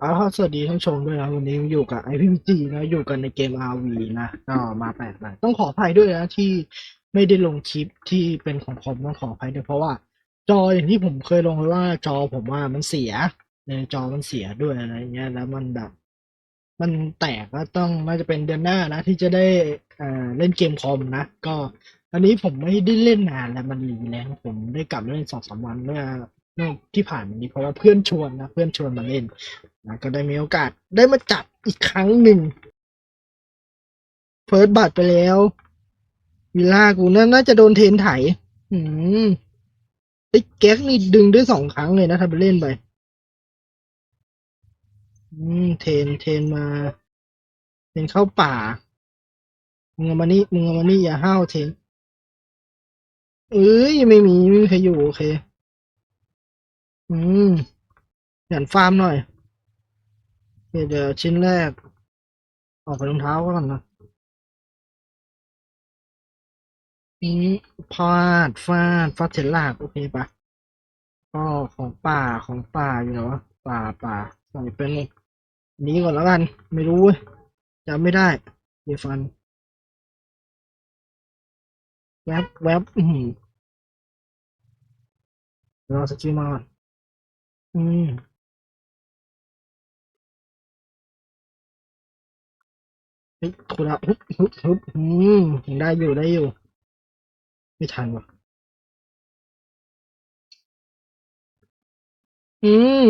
เอาล่ะสวัสดีท่านชมด้วยนะวันนี้อยู่กับ IPG นะอยู่กันในเกม RV นะก็มาแปลกหม่ต้องขออภัยด้วยนะที่ไม่ได้ลงคลิปที่เป็นของผมต้องขออภัยด้วยเพราะว่า จออย่างที่ผมเคยลงไว้ว่าจอผมว่ามันเสียในจอมันเสียด้วยอะไรเงี้ย แล้วมันแบบ มันแตกก็ต้องน่าจะเป็นเดือนหน้านะที่จะได้อ่อเล่นเกมคอมนะ ก็ อันนี้ผมไม่ได้เล่นนานแล้วมันรีแล้วผมได้กลับมาเล่นสองสามวันเมื่อ ที่ผ่านมานี้เพราะว่าเพื่อนชวนนะเพื่อนชวนมาเล่นนะก็ได้มีโอกาสได้มาจับอีกครั้งหนึ่งเฟิร์สบัตไปแล้ววิลล่ากูน่าน่าจะโดนเทนไถอืมไอ้แก๊กนี่ดึงได้สองครั้งเลยนะถ้าไปเล่นไป อืม เทนเทนมา เทนเข้าป่า มึงเอามานี่มึงเอามานี่อย่าห้าวเทนเอ้ย ไม่มี ไม่มีใครอยู่ โอเค อืมหยันฟาร์มหน่อยเดี๋ยวชิ้นแรก ออกไปรองเท้าก่อนนะอืมพาดฟาดฟาดเสร็จลากโอเคปะก็ของป่าของป่าอยู่เหรอป่าป่าใส่เป็นนี้ก่อนแล้วกัน ไม่รู้จำไม่ได้เดี๋ยวฟัน แวบแวบอืมรอสกิลมาก่อน อืม เฮ้ยถูกแล้วฮึบฮึบฮึบอืมยังได้อยู่ได้อยู่ ไม่ทันว่ะ อืม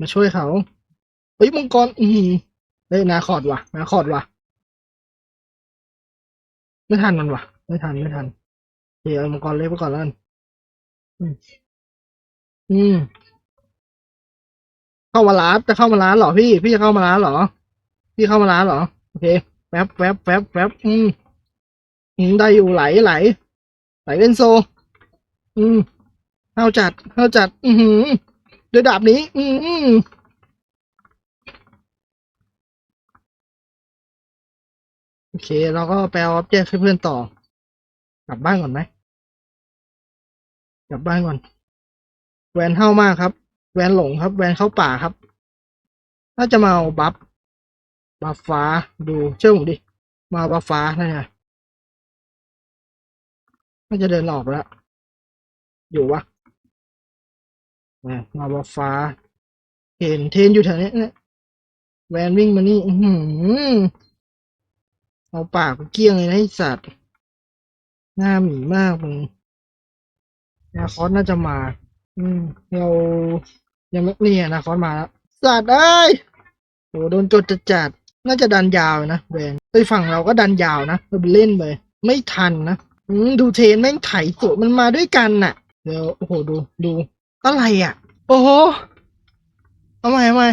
มาช่วยเขาเฮ้ยมังกร อืมเฮ้ยนาคอดว่ะนาคอดว่ะ ไม่ทันมันว่ะ ไม่ทันไม่ทันเดี๋ยวเอามังกรเล็กไปก่อนแล้วกันอืม อืม เข้ามาร้านจะเข้ามาร้านเหรอพี่ พี่จะเข้ามาร้านเหรอ พี่เข้ามาร้านเหรอ โอเคแป๊บแป๊บแป๊บแป๊บอืมอืมได้อยู่ไหลไหล ไหลเป็นโซ อืมเข้าจัดเข้าจัด อือหือด้วยดาบนี้ อืมอืมโอเค เราก็แปลออบเจกต์ให้เพื่อนต่อ กลับบ้านก่อนไหมกลับบ้านก่อน แวนเข้ามากครับ แวนหลงครับ แวนเข้าป่าครับ น่าจะมาเอาบัฟบัฟฟ้าดูเชื่อผมดิ มาบัฟฟ้านั่นไงน่าจะเดินออกแล้ว อยู่วะมาบัฟฟ้า เห็นเทนอยู่แถวนี้นี่ยแวนวิ่งมานี่ อืเอาปากเกลี้ยงเลยนะไอ้สัตว์ หน้าหมีมากมึงนาคอสน่าจะมา อืม เรายังไม่นี่นาคอสมาแล้วสัตว์เอ้ยโหโดนจดจัดจัดน่าจะดันยาวนะแวนไอ้ยฝั่งเราก็ดันยาวนะเราไปเล่นไปไม่ทันนะอืมดูเทนแม่งไถสวนมันมาด้วยกันน่ะ เดี๋ยวโอ้โหดูดูอะไรอะ โอ้โหเอาใหม่เอาใหม่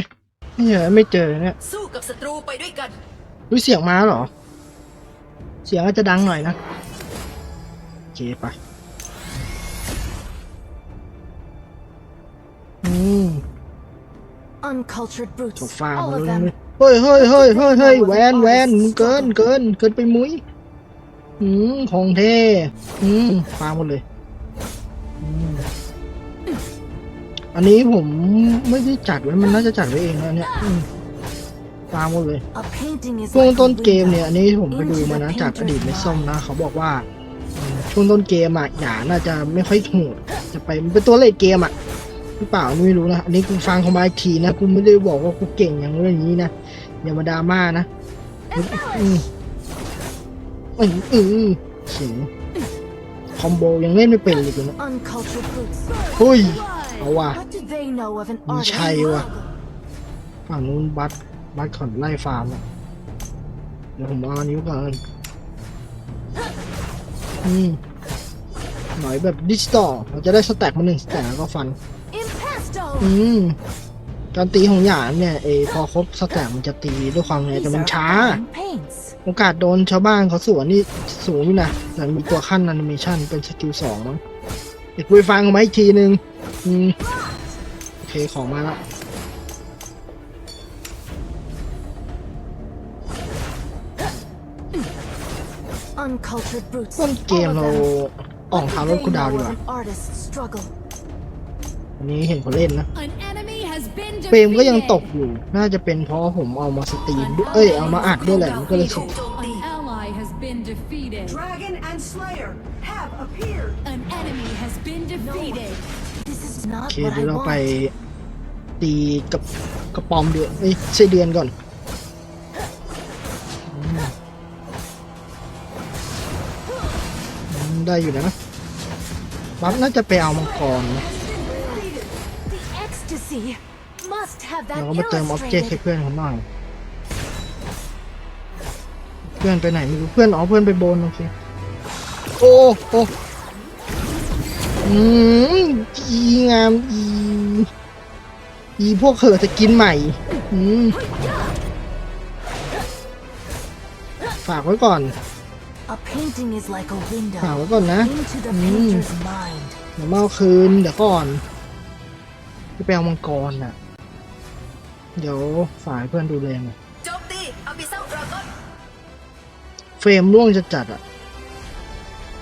เนี่ยไม่เจอเนี่ยสู้กับศัตรูไปด้วยกันรู้เสียงมาเหรอ เสียงอาจจะดังหน่อยนะโอเคไป อืม Uncultured จ brutes, บฟาร์ม all มา of เลย them. เฮ้ยเฮ้ยเฮ้ยเฮ้ยเฮ้ยแวนแวนมึงเกินเกินเกินไปมุ้ยอืมของเท่อืมฟาร์มหมดเลยอืมอันนี้ผมไม่ได้จัดไว้มันน่าจะจัดไว้เองนะเนี่ยอืมฟาร์มหมดเลย A painting is ช่วง like a ต้นเกม window เนี่ยอันนี้ผมไปดูมานะจากอดีตในส้มนะ เขาบอกว่าอืมช่วงต้นเกมอะหยาน่าจะไม่ค่อยโหดจะไปมันเป็นตัวเลขเกมอะห รือเปล่าไม่รู้นะอันนี้กูฟังเขามาอีกทีนะกูไม่ได้บอกว่ากูเก่งอย่างเรื่องนี้นะอย่ามาดราม่านะอืมอืมอืมอืมเสียงคอมโบยังเล่นไม่เป็นเลยกูนะเฮ้ยเอาว่ะมีชัยว่ะฝั่งนู้นบัตบัตขอนไล่ฟาร์มอะเดี๋ยวผมเอาอันนิ้วก่อนอืมหน่อยแบบดิจิตอลเราจะได้สแต็กมาหนึ่งสแต็กแล้วก็ฟัน อืมการตีของหยานเนี่ยเออพอครบสแต็กมันจะตีด้วยความไงแต่ These มัน are ช้า fine paints. โอกาสโดนชาวบ้านเขาสวนนี่สูงอยู่นะแต่มีตัวขั้นแอนิเมชันเป็นสกิลสองมั้งเด็กไปฟังเขาไหมาอีกทีนึง อืม โอเคของมาละ Uncultured brutes. ต้นเกม all of เรา them. ออกทางรถ They คุณดาว know ดีก of ว่า an artist's struggle. อันนี้เห็นคนเล่นนะ An enemy has has been เฟรมก็ยัง defeated. ตกอยู่ น่าจะเป็นเพราะผมเอามาสตรีมด้วยเอ้ย เอามาอัดด้วยแหละมันก็เลยเสีย An ally has been defeated. Dragon and Slayer have appeared. An enemy has been defeated. This is โอ not เค what เดี๋ยว I เราไป want. ตีกับกระปอมเดือนเอ้ยไส้เดือนก่อนอืมอืมได้อยู่นะ บัฟน่าจะไปเอามังกรนะ The ecstasy must have เรา that ก็มาเติมออบเจกต์ให้ illustrated. เพื่อนเขาหน่อย เพื่อนไปไหนไม่รู้ เพื่อนอ๋อเพื่อนไปโบนโอเคโอ้โอ้อืมอีงามอี อีพวกเขอจะกินใหม่ อืมฝากไว้ก่อน A painting is like a ฝาก window ไว้ก่อนนะ into the อืม painter's mind. เดี๋ยวมาเอาคืนเดี๋ยวก่อน จะไปเอามังกรน่ะ เดี๋ยวฝากให้เพื่อนดูแลหน่อยโจมตีอาบิซัลดราก้อนเฟรมร่วงจะจัดอะ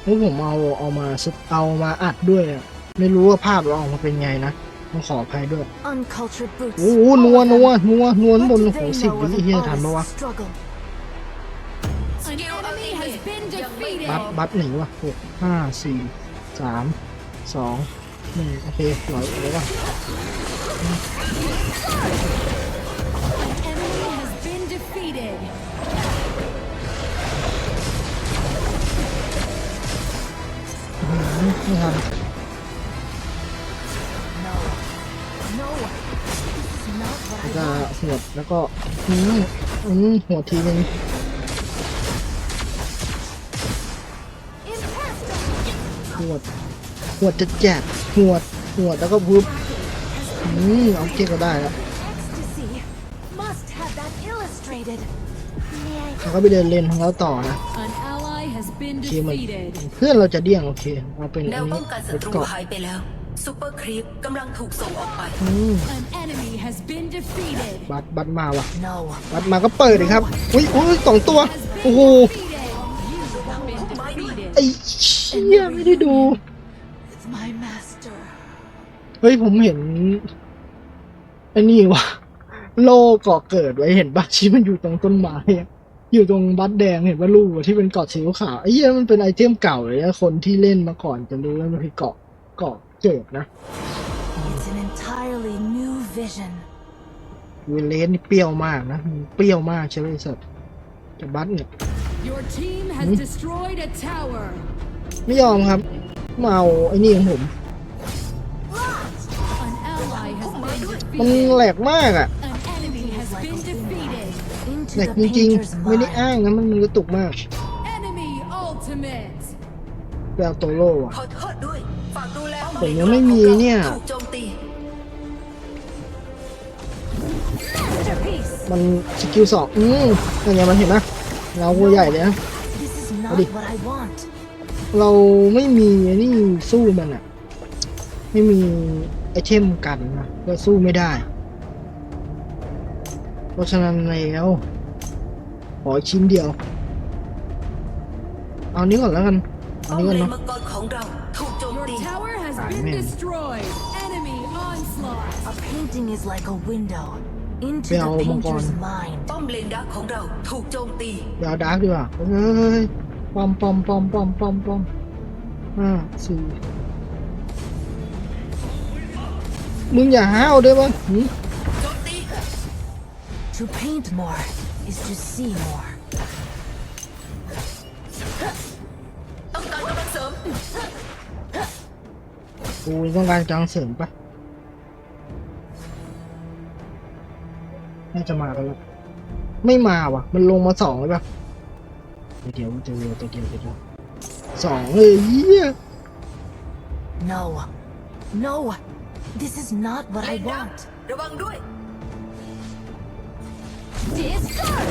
เพราะผมเอาเอามาซึเอามาอัดด้วยอะไม่รู้ว่าภาพเราออกมาเป็นไงนะต้องขออภัยด้วย Uncultured brutes. โอ้โหนัว all of นัว them. นัวนัว What บน do โอ้โห they สิบ know วิ of เฮีย an ทันปะวะ honest struggle? An enemy has been บัฟ defeated. บัฟหนีวะหกห้าสี่สามสอง นึ่โอเคหน่อยเดี๋ยวก่อน An enemy has been defeated. ไม่ทันแล้วก็ want. หวดแล้วก็ อืมอืมหัวทีนึง Impasto. หวดหวดจะแจก หวดหวดแล้วก็ปุ๊บอืมเอาเก็บก็ได้แล้ว Ecstasy must have that illustrated. May I แล้วก็ไปเดินเล่นของเราต่อนะ An ally has been โอเคมัน defeated. เพื่อนเราจะเดี่ยงโอเคเอาเป็นแนอันวนี้ป้องกันศัเป็นตรูเกาะหายไปแล้วซูเปอร์ครีปกำลังถูกส่งออกไป อืม An enemy has been defeated. บัตรบัตรมาว่ะ No. บัตรมาก็เปิดเลยครับอุ้ยอุ้ยสองตัว Has โอ้โห been defeated. You have been defeated. ไอ้เชี่ยไม่ได้ดู It's my master. เฮ้ยผมเห็นไอ้นี่วะโลเกาะเกิดไว้เห็นปะที่มันอยู่ตรงต้นไม้อะอยู่ตรงบัตรแดงเห็นว่าลูกอะที่เป็นเกาะสีขาวไอ้เหี้ยมันเป็นไอเทมเก่าเลยนะคนที่เล่นมาก่อนจะรู้ว่ามันคือเกาะเกาะเกิดนะ It's an entirely new vision. วิเลสนี่เปรี้ยวมากนะมันเปรี้ยวมากใช่ไหมไอ้สัตว์แต่บัตเนี่ย Your team has destroyed a tower. ไม่ยอมครับมาเอาไอ้นี่ของผม มัน defeated. แหลกมากอะ An enemy has been defeated. แหล Into ก the จริง painter's ๆไม่ได้ mind. อ้างนะมันมันกระตุกมาก Enemy ultimate. แปลโตโร่อะ ขอโทษด้วยฝากดูแลผมยังไม่มีเนี่ย ถูกโจมตี Masterpiece. มันสกิลสองอืมอย่างเงี้ยมันเห็นไหมเราตัวใหญ่เลยนะ This is not Ready. what I want. เราไม่มีไอ้นี่สู้มันอะไม่มี ไอเทมกันนะก็สู้ไม่ได้ เพราะฉะนั้นแล้วขออีกชิ้นเดียว เอานี้ก่อนแล้วกัน เอาป้อมนี้ก่อนเลนเนาะมังกรของเราถูกโจม Your ตี tower has Ah, been man. destroyed. Enemy onslaught. A painting is like a window into Pero, the Mongkon. painter's mind. ป้อมเลนดักของเราถูกโจมตีเดี๋ยวเอาดาร์กดีกว่าเฮ้ยปอมปอมปอมปอมปอมปอมห้าสี่ มึงอย่าห้าวได้ปะหืมโจมตี To paint more is to see more. ต้องการกำลังเสริมกูต้องการกลางเสริมปะน่าจะมากันแล้วไม่มาว่ะ มันลงมาสองเลยปะเดี๋ยวเดี๋ยวเดี๋ยวเดี๋ยวเดี๋ยวเดี๋ยวสองเลยเยี่ย No. No. This is not what เล I นดัก want. ระวังด้วย Discard.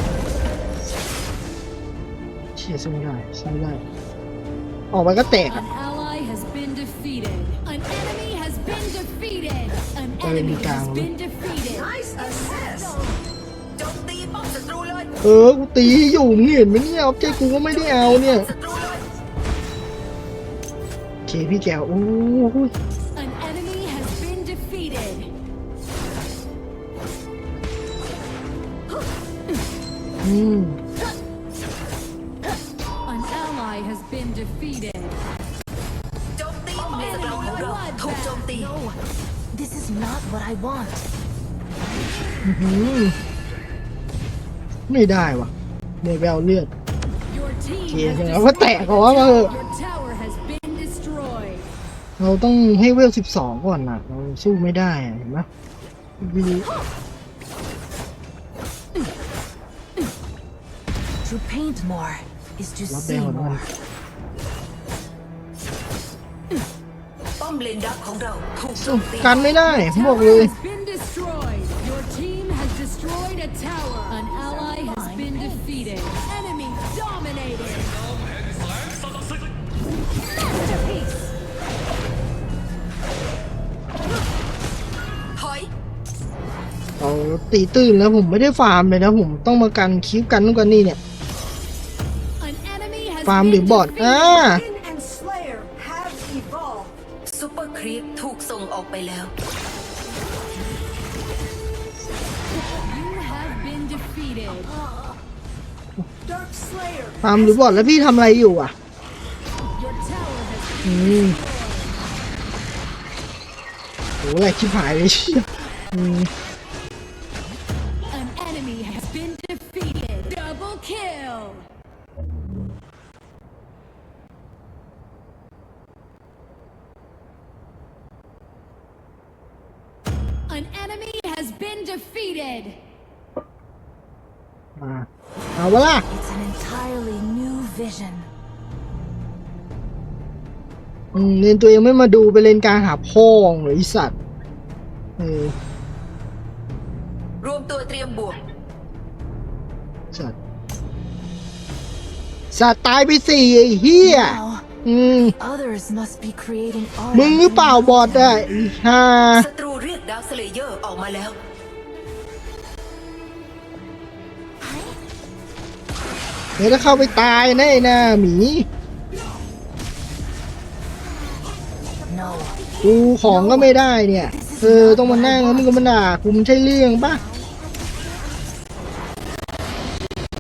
เชี่ยสู้ไม่ได้สู้ไม่ได้ ออกไปก็แตกอ่ะ An ally has been defeated. An enemy has been defeated. An Tôi lên enemy đi càng has luôn. been defeated. Nice assist โจมตีป้อมศัตรูเลย เออ กูตีอยู่มึงเห็นไหมเนี่ยเอาใจกูก็ไม่ได้เอาเนี่ย ศัตรูเลย โอเคพี่แก้วโอ้ย An An ally has been defeated. โจมตีป้อมเลนศัตรูของเราถูกโจมตี No, this is not what I want. อื้อหือไม่ได้ว่ะเดเวลเลือด Your team Kìa, has kìa, destroyed nó tẹt a quá mà. tower. Your tower has been destroyed. เราต้องให้เวลสิบสองก่อนนะเราสู้ไม่ได้อะเห็นไหมวิ To paint more is to รับแด see งของมัน more. ป้อมเลนดักของเราถูกโจสู้มตีกันไม่ได้ผมบอก Tower เลย has been destroyed. Your team has destroyed a tower. An ally has been defeated. Enemy dominated. Masterpiece. ถอยเราตีตื้นแล้วผมไม่ได้ฟาร์มเลยนะผมต้องมากันคิวกันนู่นกันนี่เนี่ยาร์มหรื been อบอท defeated. อ่า and Slayer have evolved ซูเปอร์ครีปถูกส่งออกไปแล้ว You have been defeated. Dark Slayer ฟาร์มหรือบอทแล้วพี่ทำอะไรอยู่อะ Your tower has อืมโหแหลกชิบหายเลยเชี่ยอืม An enemy has been defeated. Double kill. An enemy has been defeated. มาเอาวะล่ะ It's an entirely new vision. อืมเล่นตัวเองไม่มาดูไปเล่นกลางหาพ่องเหรอไอสัตว์เออรวมตัวเตรียมบวก สัตว์สัตว์ตายไปสี่ไอ้เหี้ย Now, อืม others must be creating art. มึงหรือเปล่าบอดอะไอ้ห่าศัตรูเรียกดาวสเลเยอร์ออกมาแล้ว ดี๋ยวถ้าเข้าไปตายแน่นะหมี No, กูของก็ไม่ได้เนี่ยเออต้องมานั่งแล้วมึงก็มาด่ากูมันใช่เรื่องปะ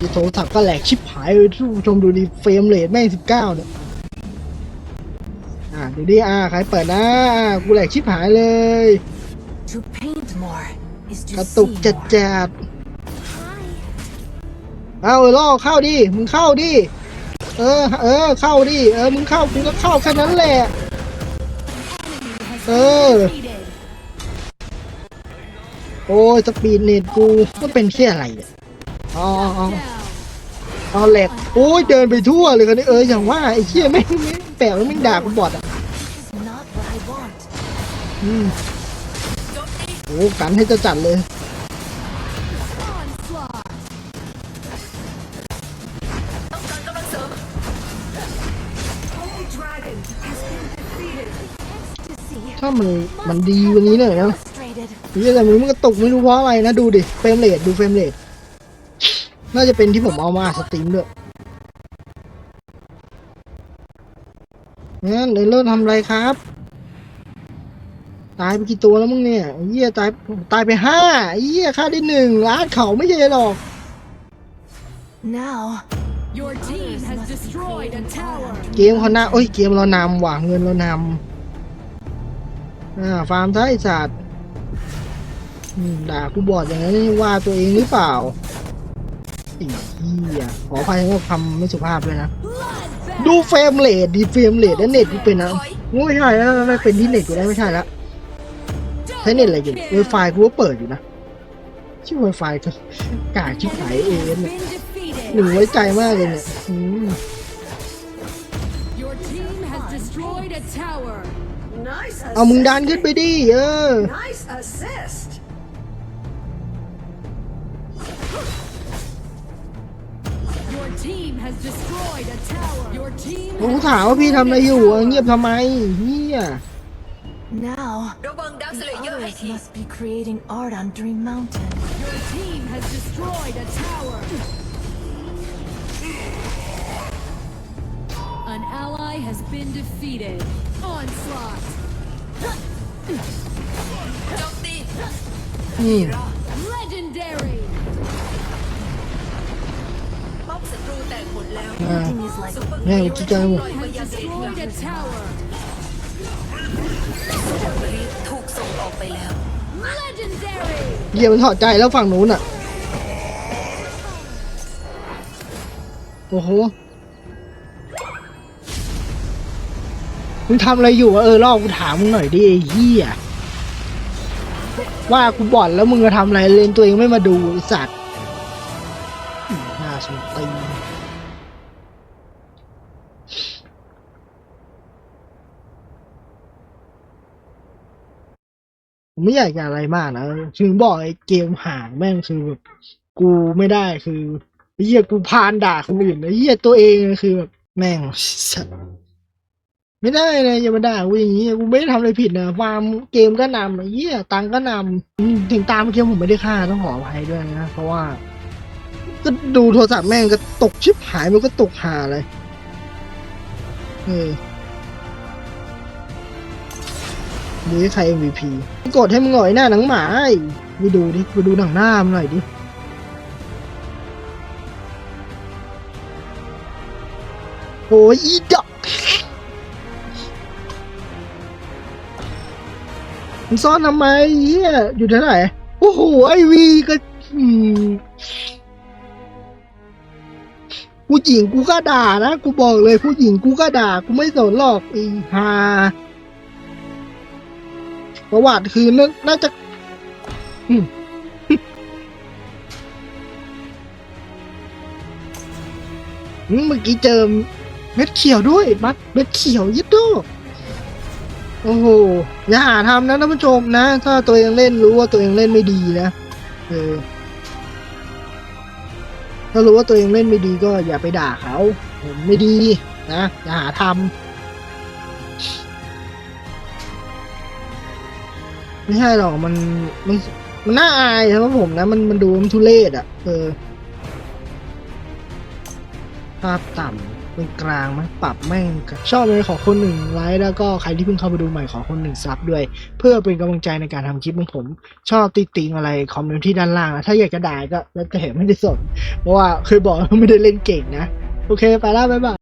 ดีโทรศัพท์ก็แหลกชิบหายเลยทุกผู้ชมดูดิเฟรมเรทแม่งสิบเก้าเนี่ยอ่าดูดิอ่าใครเปิดนะอ่ากูแหลกชิบหายเลย to paint more is กระ to ตุก see จัด more. จัด เอาเออล่อเข้าดิ มึงเข้าดิ เออ เออ เข้าดิ เออ มึงเข้ากูก็เข้าแค่นั้นแหละ เออ โอ้ยสปีดเน็ตกูมันเป็นแค่อะไรเนี่ยอ๋ออ๋อ Down. เอาแหลกโอ้ยเดินไปทั่วเลยกันนี่เอออย่างว่าไอ้เชี่ยแม่งแม่แปลกแล้วแม่ด่ากูบอดอะอืมโจมตีโอ้กันให้จะจัดเลย มันมันดีกวันนี้หน่อยนะ frustrated. เฮียแต่มึงมันกระตุกไม่รู้เพราะอะไรนะดูดิเฟรมเรทดูเฟรมเรทน่าจะเป็นที่ผมเอามาสตรีมด้วยงั้นเดี๋ยวเริ่มทำอะไรครับ ตายไปกี่ตัวแล้วมึงเนี่ยไอ้เหี้ยตายตายไปห้าไอ้เหี้ยฆ่าได้หนึ่งล้านเขาไม่ใช่หรอก Now, Your team has destroyed a tower. เกมเขานะโอ้ยเกมเรานำว่ะเงินเรานำ อ่าฟาร์มท้ายสัตว์ด่ากูบอดอย่างนั้นว่าตัวเองหรือเปล่าไอ้เหี้ยขออภัยสำหรับคำไม่สุภาพด้วยนะ ดูเฟรมเรทดีเฟรมเรทแล้วเน็ตกูเป็นนะไม่ใช่แล้วไม่เป็นที่เน็ตกูได้ไม่ใช่แล้วใช้เน็ตอะไรอยู่ไวไฟกูก็เปิดอยู่นะชื่อไวไฟก็กาชิบหายเองเนี่ยหนึ่งไว้ใจมากเลยเนี่ย เอามึงดันขึ้นไปดิเออ Nice assist Your team has destroyed a tower. Your team ผม has ถามว่าพี่ทำอะไรอยู่อะเงียบทำไมเฮีย now, ระวังดาวส the เลเยอร์ให้ others ที must be creating art on Dream Mountain. Your team has destroyed a tower. An ally has been defeated. Onslaught. โจมตีอืม Legendary. แล้วอ่า Painting is like แม่งจิจัง Has destroyed a tower. ครีปถูกส่งออกไปแล้ว Legendary. เยี่ยมันถอดใจแล้วฝั่งนู้นอะ โอ้โห มึงทำอะไรอยู่วะเออลอกกูถามมึงหน่อยดิไอ้เหี้ยว่ากูบ่อนแล้วมึงจะทำอะไรเลนตัวเองไม่มาดูไอ้สัตว์อืมน่าสนตีนผมไม่อยากจะอะไรมากนะถึงบอกไอ้เกมห่างแม่งคือแบบกูไม่ได้คือไอ้เหี้ยกูพานด่าคนอื่นไอ้เหี้ยตัวเองคือแบบแม่งสัตว์ ไม่ได้เลยอย่ามาด่ากูอย่างนี้กูไม่ได้ทำอะไรผิดนะฟาร์มเกมก็นำไอ้เหี้ยตังค์ก็นำถึงตามเมื่อกี้ผมไม่ได้ฆ่าต้องขออภัยด้วยนะ เพราะว่า ก็ดูโทรศัพท์แม่งก็ตกชิบหายมันก็ตกหาเลยเออนี่ใคร MVP กดให้มึงหน่อยหน้าหนังหมาไอ้ไปดูดิไปดูหนังหน้ามันหน่อยดิโอ้ยอีดอก มันซ่อนทำไมเฮียอยู่ที่ไหนโอ้โหไอวีก็ผู้หญิงกูก็ด่านะกูบอกเลยผู้หญิงกูก็ด่ากูไม่สนหรอกอีฮาประวัติคือน่าน่าจะเมื่อกี้เจอเม็ดเขียวด้วยมัดเม็ดเขียวยิดโด โอ้โหอย่าหาทำนะท่านผู้ชมนะ ถ้าตัวเองเล่นรู้ว่าตัวเองเล่นไม่ดีนะเออถ้ารู้ว่าตัวเองเล่นไม่ดีก็อย่าไปด่าเขาไม่ดีนะอย่าหาทำไม่ใช่หรอกมันมันมันน่าอายสำหรับผมนะ มันมันดูมันทุเรศอะ เออ ภาพต่ำ เป็นกลางมั้ยปรับแม่งชอบเลยขอคนหนึ่งไลค์แล้วก็ใครที่เพิ่งเข้ามาดูใหม่ขอคนหนึ่งซับด้วย เพื่อเป็นกำลังใจในการทำคลิปของผม ชอบติติงอะไรคอมเมนต์ที่ด้านล่างนะถ้าอยากจะด่าก็แล้วแต่ไม่ได้สนเพราะว่าเคยบอกว่าไม่ได้เล่นเก่งนะ โอเคไปแล้วบ๊ายบาย